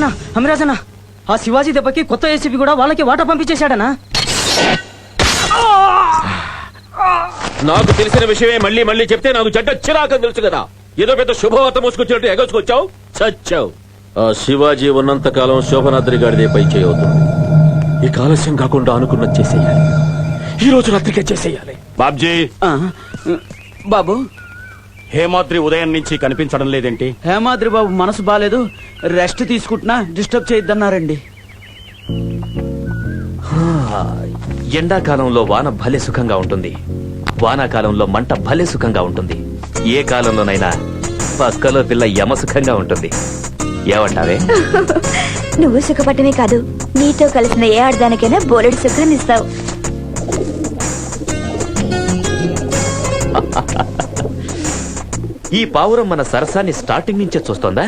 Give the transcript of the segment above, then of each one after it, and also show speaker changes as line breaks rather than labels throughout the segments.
అమిరాజన అమిరాజన ఆ శివాజీ దెబ్బకి కొత్త ఏసీపీ కూడా వాళ్ళకి వాటా పంపించేశాడనా?
నాకు తెలిసిన విషయమే మళ్ళీ మళ్ళీ చెప్తే నాకు చెడ్డ చిరాకని తెలుసు కదా. ఏదో పెద్ద శుభవార్త మోసుకొచ్చినట్టు ఎగసుకొచ్చావు? చచ్చావు. ఆ శివాజీ ఉన్నంత కాలం శోభనాద్రి గారిదే పై చేయవుతుంది ఈ ఆలస్యం కాకుండా అనుకున్నది చేసేయాలి. ఈ రోజు రాత్రికే చేసేయాలి.
బాబ్జీ.
బాబు.
హేమాద్రి ఉదయం నుంచి కనిపించడం లేదేంటి?
హేమాద్రి బాబు మనసు బాగాలేదు రెస్ట్ తీసుకుంటున్నా డిస్టర్బ్ చేయొద్దన్నారండి.
ఎండాకాలంలో వాన భలే సుఖంగా ఉంటుంది. వానాకాలంలో మంట భలే సుఖంగా ఉంటుంది. ఏ కాలంలోనైనా పక్కలో పిల్ల యమ సుఖంగా ఉంటుంది. ఏమంటావే?
నువ్వు సుఖపట్టమే కాదు నీతో కలిసిన ఏ ఆడదానికైనా బోలెడు సుఖాన్ని ఇస్తావు.
ఈ పావురం మన సరసాన్ని స్టార్టింగ్ నుంచే చూస్తోందా?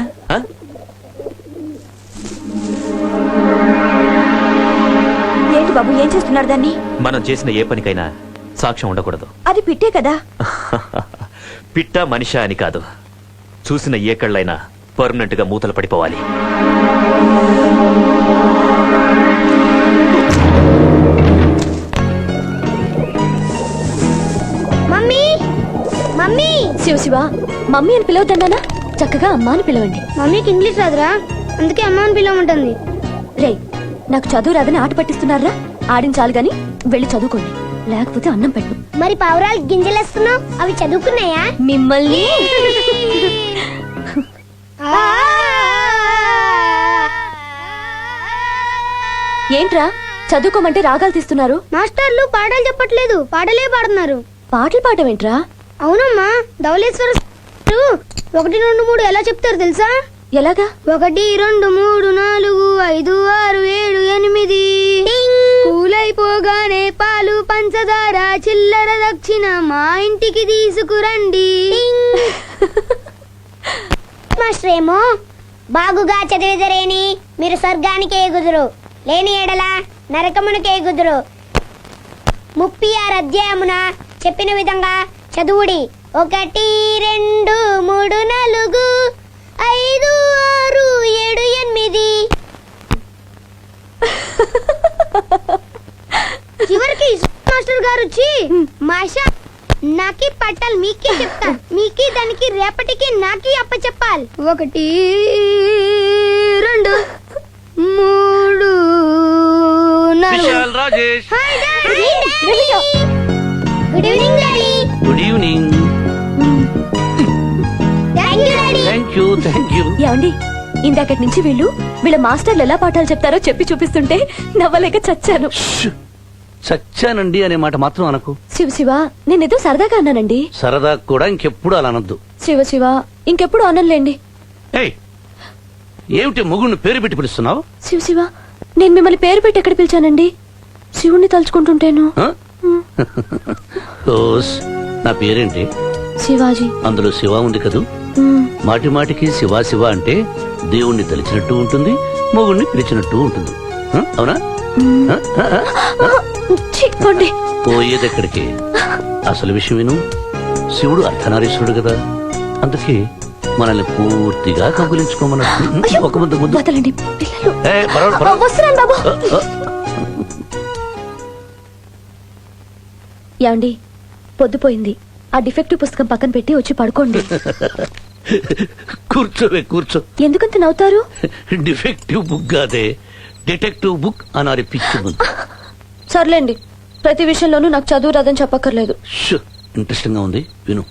ఏంటి బాబు ఏం చేస్తున్నారు దాన్ని?
మనం చేసిన ఏ పనికైనా సాక్ష్యం ఉండకూడదు.
అది పిట్టే కదా?
పిట్ట మనిషా అని కాదు. చూసిన ఏ కళ్ళైనా పర్మనెంట్గా మూతలు పడిపోవాలి.
శివ శివ మమ్మీ అని పిలవద్దన్నానా? చక్కగా అమ్మ అని పిలవండి.
మమ్మీకి ఇంగ్లీష్ రాదురా అందుకే అమ్మ అని పిలవమంటుంది.
రే నాకు చదువు రాదని ఆట పట్టిస్తున్నారా? ఆడించాలి గాని వెళ్ళి చదువుకోండి. లేకపోతే అన్నం పెట్టు
మరి పావురాలు గింజలేస్తున్నావు? అవి చదువుకున్నాయా?
మిమ్మల్ని. ఏంట్రా చదువుకోమంటే రాగాలు తీస్తున్నారు?
మాస్టర్లు పాటలు చెప్పట్లేదు పాటలే పాడుతున్నారు.
పాటలు పాడమేంట్రా
అవునమ్మా ధవళేశ్వర ఒకటి రెండు మూడు ఎలా చెప్తారు తెలుసా?
ఎలాగా?
ఒకటి రెండు మూడు నాలుగు ఐదు ఆరు ఏడు ఎనిమిది. కూలైపోగానే పాలు పంచదార చిల్లర దక్షిణ మా ఇంటికి తీసుకురండి. మాస్టర్ ఏమో బాగుగా చదివిదరేని మీరు స్వర్గానికి ఎగుదురు. లేని ఎడల నరకమునికి ఎగుదురు. ముప్పై ఆరు అధ్యాయమున చెప్పిన విధంగా చదువుడి. ఒకటి రెండు మూడు నాలుగు ఐదు ఆరు ఏడు ఎనిమిది. చివరికి మాస్టర్ గారు వచ్చి మాషా నాకి పట్టాలి మీకే చెప్తా. మీకి దానికి రేపటికి నాకి అప్ప చెప్పాలి ఒకటి రెండు మూడు నాలుగు.
Rajesh.
Hi daddy. Good evening daddy.
Good evening
thank you
thank you
ఏమండి ఇందాకటి నుంచి వీళ్ళు వీళ్ళ మాస్టర్లు ఎలా పాఠాలు చెప్తారో చెప్పి చూపిస్తుంటే నవ్వలేక చచ్చాను.
చచ్చానండి అనే మాట మాత్రం అనకు.
శివ శివ నేనేదో సరదాగా అన్నానండి.
సరదా కూడా ఇంకెప్పుడు అలా అనొద్దు.
శివ శివ ఇంకెప్పుడు అనలేండి
ఏయ్! ఏమిటి మొగుడిని పేరు పెట్టి పిలుస్తున్నావు?
శివ శివ నేను మిమ్మల్ని పేరు పెట్టి ఎక్కడ పిలిచానండి? శివుణ్ణి తలుచుకుంటుంటేను.
నా పేరేంటి?
శివాజీ.
అందులో శివ ఉంది కదూ? మాటి మాటికి శివ శివ అంటే దేవుణ్ణి తలిచినట్టు ఉంటుంది మొగుణ్ణి పిలిచినట్టు ఉంటుంది? అవునా. పోయేదెక్కడికి? అసలు విషయం విను. శివుడు అర్ధనారీశ్వరుడు కదా. అందుకే మనల్ని పూర్తిగా కబులించుకోమన్నట్టు ఒక.
ఏమండి పొద్దుపోయింది. ఆ డిఫెక్టివ్ పుస్తకం పక్కన పెట్టి వచ్చి పడుకోండి.
కూర్చోవే కూర్చో.
ఎందుకంత నవ్వుతారు?
డిఫెక్టివ్ బుక్ కాదే డిటెక్టివ్ బుక్ అనాలి పిచ్చి బుక్.
సర్లేండి. ప్రతి విషయంలోనూ నాకు చదువు రాదని చెప్పక్కర్లేదు.
ఇంట్రెస్టింగ్గా ఉంది. విను.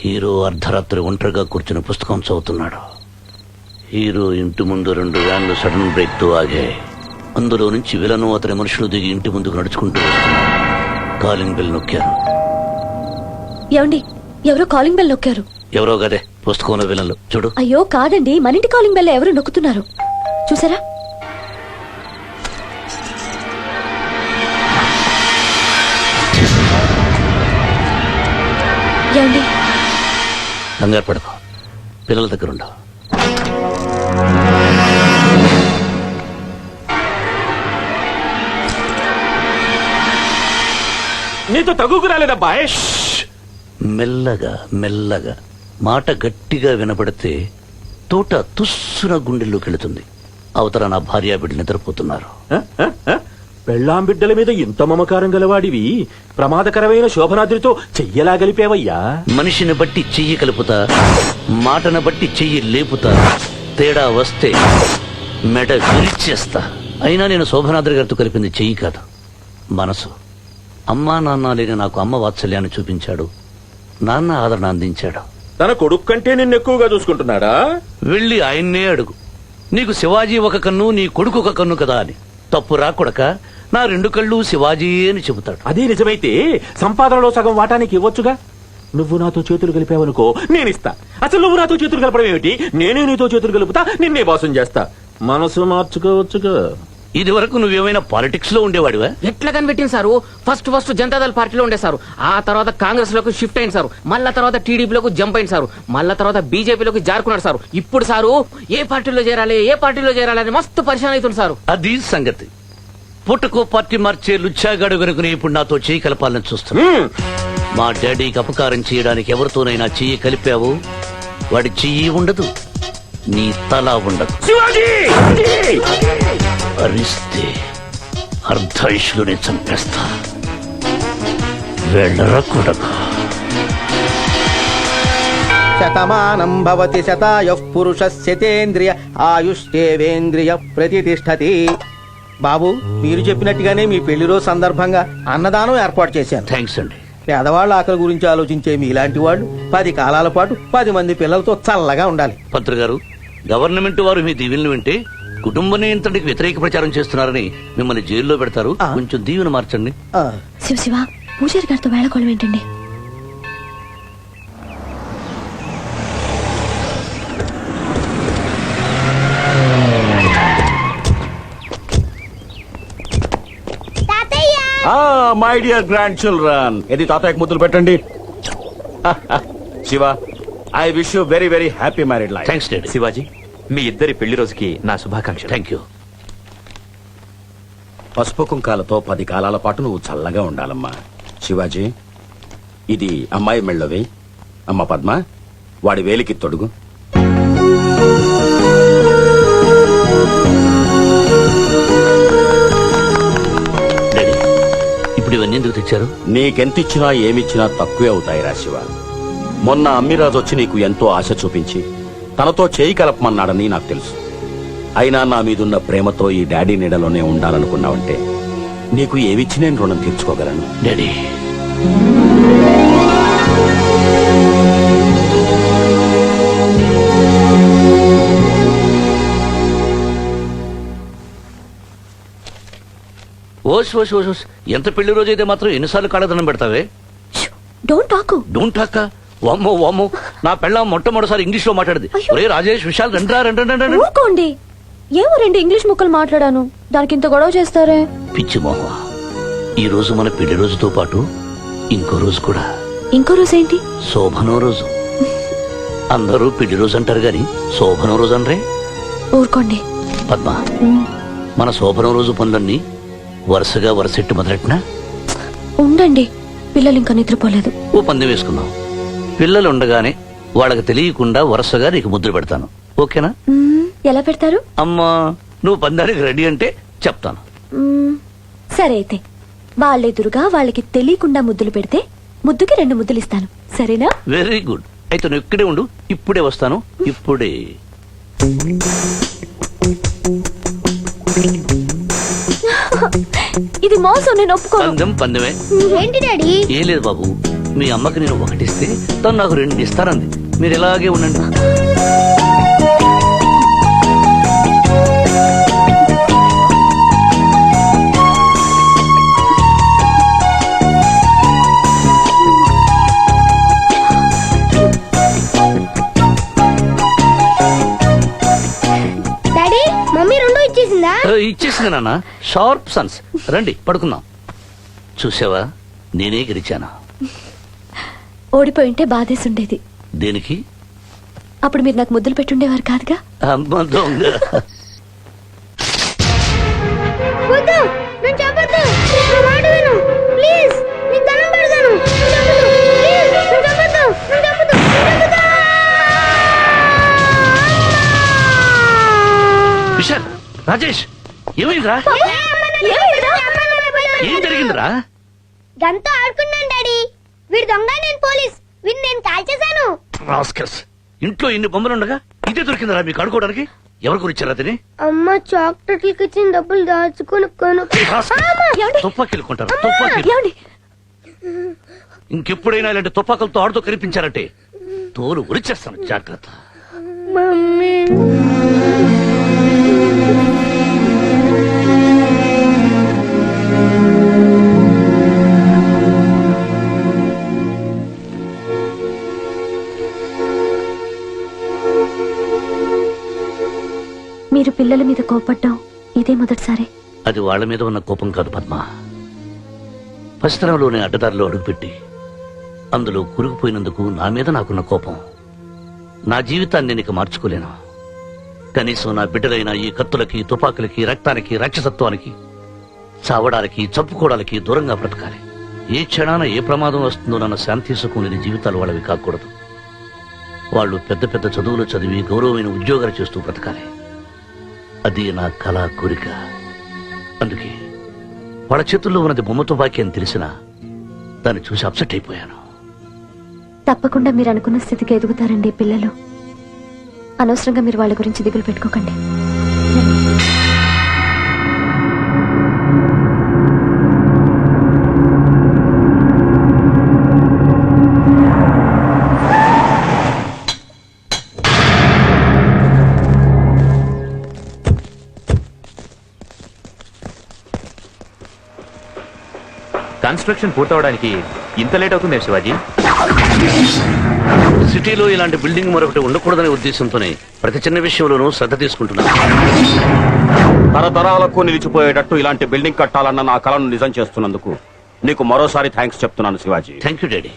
హీరో అర్ధరాత్రి ఒంటరిగా కూర్చుని పుస్తకం చదువుతున్నాడు. హీరో ఇంటి ముందు రెండు వ్యాన్లు సడన్ బ్రేక్తో ఆగాయి. అందులో నుంచి విలను అతని మనుషులు దిగి ఇంటి ముందుకు నడుచుకుంటూ వస్తున్నారు కాలింగ్ బెల్ నొక్కారు.
ఏమండి ఎవరో కాలింగ్ బెల్ నొక్కారు?
ఎవరో గదే పుస్తకంలో విలన్లు. చూడు.
అయ్యో కాదండి మన ఇంటి కాలింగ్ బెల్ ఎవరు నొక్కుతున్నారు? చూసారా? ఏమండి?
కంగారు పడకు. పిల్లల దగ్గర
నీతో తగుకు రాలేదబ్బా
మెల్లగా మెల్లగా మాట గట్టిగా వినపడితే తోట తుస్సున గుండెల్లోకి వెళుతుంది. అవతల నా భార్య బిడ్డ నిద్రపోతున్నారు?
పెళ్ళాం బిడ్డల మీద ఇంత మమకారం గలవాడివి. ప్రమాదకరమైన శోభనాద్రితో చెయ్యలా గలిపేవయ్యా.
మనిషిని బట్టి చెయ్యి కలుపుతా మాటను బట్టి చెయ్యి లేపుతా తేడా వస్తే మెడ విరిచేస్తా. అయినా నేను శోభనాద్రి గారితో కలిపింది చెయ్యి కాదు. మనసు. అమ్మా నాన్న లేని నాకు అమ్మ వాత్సల్యాన్ని చూపించాడు. నాన్న ఆదరణ అందించాడు.
తన కొడుకు కంటే నిన్ను ఎక్కువగా చూసుకుంటున్నాడా?
వెళ్ళి ఆయన్నే అడుగు. నీకు శివాజీ ఒక కన్ను నీ కొడుకు ఒక కన్ను కదా అని. తప్పు రాకొడక నా రెండు కళ్ళు శివాజీ అని చెబుతాడు.
అదే నిజమైతే సంపాదనలో సగం వాటానికి ఇవ్వొచ్చుగా? నువ్వు నాతో చేతులు కలిపావనుకో నేనిస్తా అసలు నువ్వు నాతో చేతులు కలపడం ఏమిటి? నేనే నీతో చేతులు కలుపుతా నిన్నే బాసం చేస్తా. మనసు మార్చుకోవచ్చుగా.
ఇది వరకు నువ్వేమైనా పాలిటిక్స్లో ఉండేవాడివా?
ఎట్లా కనిపెట్టింది సారు? ఫస్ట్ ఫస్ట్ జనతాదళ పార్టీలో ఉండే సారు. ఆ తర్వాత కాంగ్రెస్లోకి షిఫ్ట్ అయింది సారు. మళ్ళా తర్వాత టీడీపీలోకి జంప్ అయింది సారు. మళ్ళా తర్వాత బీజేపీలోకి జారుకున్నాడు సారు. ఇప్పుడు సారు ఏ పార్టీలో చేరాలి ఏ పార్టీలో చేరాలి అని మస్తు పరిశాన్ అవుతుంది సారు.
అది సంగతి. పుట్టకో పార్టీ మార్చే లుచ్చాగాడు గనుకుని ఇప్పుడు నాతో చేయి కలపాలని చూస్తున్నా.
హ్మ్.
మా డాడీకి అపకారం చేయడానికి ఎవరితోనైనా చెయ్యి కలిపావు? వాడి చెయ్యి ఉండదు. నీ తల ఉండదు.
శివాజీ!
అరిస్తే అర్ధాయుషులోనే చంపేస్తా. వెళ్ళరా కొడక
శతమానం భవతి శతాయః పురుష శతేంద్రియ ఆయుష్ేవేంద్రియ ప్రతిష్టతి బాబు మీరు చెప్పినట్టుగానే మీ పెళ్ళి రోజు సందర్భంగా అన్నదానం ఏర్పాటు చేశాను.
థ్యాంక్స్ అండి.
పేదవాళ్ళ ఆకలి గురించి ఆలోచించే మీలాంటి వాళ్ళు పది కాలాల పాటు పది మంది పిల్లలతో చల్లగా ఉండాలి.
పంత్రి గారు గవర్నమెంట్ వారు మీ దీవెనలు వింటే కుటుంబ నియంత్రణకి వ్యతిరేక ప్రచారం చేస్తున్నారని మిమ్మల్ని జైల్లో పెడతారు.
ఆ.
కొంచెం దీవెన మార్చండి.
ఆ,
శివ శివ పూజారి గారితో వేళకోళం ఏంటండి?
My dear grand children. ఇది తాతయ్యకు ముద్దులు పెట్టండి? Shiva I wish you very very happy married life.
Thanks daddy.
Shivaji. మీ ఇద్దరి పెళ్ళి రోజుకి నా శుభాకాంక్షలు.
థ్యాంక్ యూ
పసుపు కుంకాలతో పది కాలాల పాటు నువ్వు చల్లగా ఉండాలమ్మా. శివాజీ ఇది అమ్మాయి మెళ్ళవి. అమ్మ పద్మ వాడి వేలికి తొడుగు.
డాడీ ఇప్పుడు ఇవన్నీ ఎందుకు తెచ్చారు?
నీకెంతిచ్చినా ఏమిచ్చినా తక్కువే అవుతాయిరా శివ. మొన్న అమ్మిరాజు వచ్చి నీకు ఎంతో ఆశ చూపించి తనతో చేయి కలపమన్నాడని నాకు తెలుసు. అయినా నా మీదున్న ప్రేమతో ఈ డాడీ నీడలోనే ఉండాలనుకున్నావంటే నీకు ఏమిచ్చి నేను రుణం తీర్చుకోగలను.
డాడీ. ఓస్ ఓస్ ఓస్ ఎంత పెళ్ళి రోజు అయితే మాత్రం ఎన్నిసార్లు కాళ్ళదనం పెడతావే?
డోంట్ టాక్
డోంట్ టాక్ వామ్మో వామ్మో. నా పెళ్ళ మొట్టమొదటిసారి ఇంగ్లీష్లో మాట్లాడింది. ఒరే రాజేష్ విశాల్ రండ్రా రండి రండి, రండి.
ఊరుకోండి. ఏమో రెండు ఇంగ్లీష్ ముక్కలు మాట్లాడాను. దానికి ఇంత గొడవ చేస్తారే?
పిచ్చి మొహ. ఈ రోజు మన పెళ్ళి రోజుతో పాటు ఇంకో రోజు కూడా.
ఇంకో రోజు ఏంటి?
శోభనం రోజు. అందరూ పెళ్ళి రోజు అంటారు గాని శోభనం రోజు అనరే.
ఊరుకోండి.
పద్మ మన శోభనం రోజు పనులన్నీ వరుసగా వరుసెట్టు మొదలెట్టినా?
ఉండండి. పిల్లలు ఇంకా నిద్రపోలేదు.
ఓ పందెం వేసుకుందాం. పిల్లలు ఉండగానే వాళ్ళకి తెలియకుండా వరుసగా నీకు ముద్ర పెడతాను. ఓకేనా?
ఎలా పెడతారు?
అమ్మా నువ్వు పందానికి రెడీ అంటే చెప్తాను.
సరే అయితే వాళ్ళెదురుగా వాళ్ళకి తెలియకుండా ముద్దులు పెడితే ముద్దుకి రెండు ముద్దులు ఇస్తాను. సరేనా?
వెరీ గుడ్ అయితే నువ్వు ఇక్కడే ఉండు ఇప్పుడే వస్తాను. ఇప్పుడే.
ఇది మోసం నేను ఒప్పుకోను.
పందెం పందెమే.
ఏంటి డాడీ?
ఏం లేదు బాబు. మీ అమ్మకి నేను ఒకటిస్తే తను నాకు రెండు ఇస్తానంది మీరు ఇలాగే ఉండండి.
డాడీ మమ్మీ రెండు ఇచ్చేసిందా?
ఆ, ఇచ్చేసింది నాన్న. Sharp sons. రండి పడుకుందాం. చూసావా? నేనే గెలిచాను?
ఓడిపోయి ఉంటే బాధేసి ఉండేది
దేనికి?
అప్పుడు మీరు నాకు ముద్దులు పెట్టుండేవారు కాదుగా?
అమ్మ దొంగ. రాజేష్ ఏమైందిరా? ఏం జరిగిందిరా?
గంతో ఆడుకున్నాను డాడీ. వీడు దొంగ నేను పోలీస్. వీడిని నేను కాల్ చేశాను.
రాస్కర్స్ ఇంట్లో ఇన్ని బొమ్మలుండగా ఇదే దొరికిందిరా మీకు ఆడుకోవడానికి? ఎవరు గురించారా అతని
అమ్మ చాక్లెట్లకి ఇచ్చిన డబ్బులు దాచుకుని కొను.
తుపాకీలు ఇంకెప్పుడైనా ఇలాంటి తుపాకులతో ఆడుతూ కనిపించారంటే తోలు ఉరిచేస్తాను జాగ్రత్త.
మమ్మీ.
పిల్లల మీద కోపడ్డం. ఇదే మొదటిసారి.
అది వాళ్ళ మీద ఉన్న కోపం కాదు పద్మ. పసితనంలోనే అడ్డదారిలో అడుగుపెట్టి అందులో కురుగుపోయినందుకు నా మీద నాకున్న కోపం. నా జీవితాన్ని నేను ఇక మార్చుకోలేను. కనీసం నా బిడ్డలైన ఈ కత్తులకి తుపాకులకి రక్తానికి రాక్షసత్వానికి చావడానికి చంపుకోవడానికి దూరంగా బ్రతకాలి. ఏ క్షణాన ఏ ప్రమాదం వస్తుందో నన్న శాంతి సుఖం జీవితాలు వాళ్ళవి కాకూడదు. వాళ్ళు పెద్ద పెద్ద చదువులు చదివి గౌరవమైన ఉద్యోగాలు చేస్తూ బ్రతకాలి. అది నా కళ కోరిక. అందుకే వాళ్ళ చేతుల్లో ఉన్నది బొమ్మతో వాక్యం అని తెలిసినా దాన్ని చూసి అప్సెట్ అయిపోయాను.
తప్పకుండా మీరు అనుకున్న స్థితికి ఎదుగుతారండి పిల్లలు. అనవసరంగా మీరు వాళ్ళ గురించి దిగులు పెట్టుకోకండి.
కన్స్ట్రక్షన్ పూర్తవడానికి ఇంత లేట్ అవుతుంది శివాజీ?
సిటీలో ఇలాంటి బిల్డింగ్ మరొకటి ఉండకూడదనే ఉద్దేశంతోనే ప్రతి చిన్న విషయంలోనూ శ్రద్ధ తీసుకుంటున్నాను.
తరతరాలకు నిలిచిపోయేటట్టు ఇలాంటి బిల్డింగ్ కట్టాలన్న నా కలను నిజం చేస్తున్నందుకు నీకు మరోసారి థ్యాంక్స్ చెప్తున్నాను శివాజీ.
Thank you daddy.